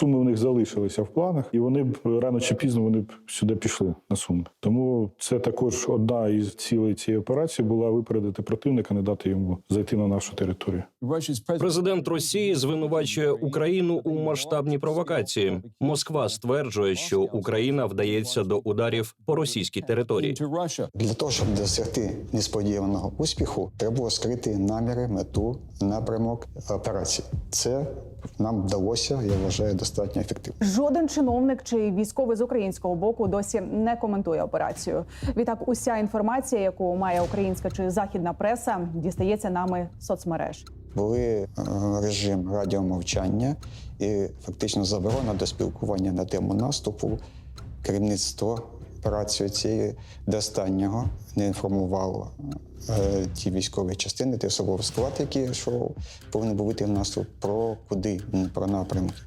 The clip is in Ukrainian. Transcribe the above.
суми у них залишилися в планах, і вони б рано чи пізно вони б сюди пішли на суми. Тому це також одна із цілей цієї операції була випередити противника, не дати йому зайти на нашу територію. Президент Росії звинувачує Україну у масштабній провокації. Москва стверджує, що Україна вдається до ударів по російській території. Для того, щоб досягти несподіваного успіху, треба скрити наміри, мету, напрямок операції. Це нам вдалося, я вважаю, достатньо ефективно. Жоден чиновник чи військовий з українського боку досі не коментує операцію. Відтак, уся інформація, яку має українська чи західна преса, дістається нами з соцмереж. Були е, режим радіомовчання і фактично заборона до спілкування на тему наступу. Керівництво операцію цієї до останнього не інформувало е, ті військові частини, ті особовий склад, який йшов, повинен був вийти в наступ про куди, про напрямки.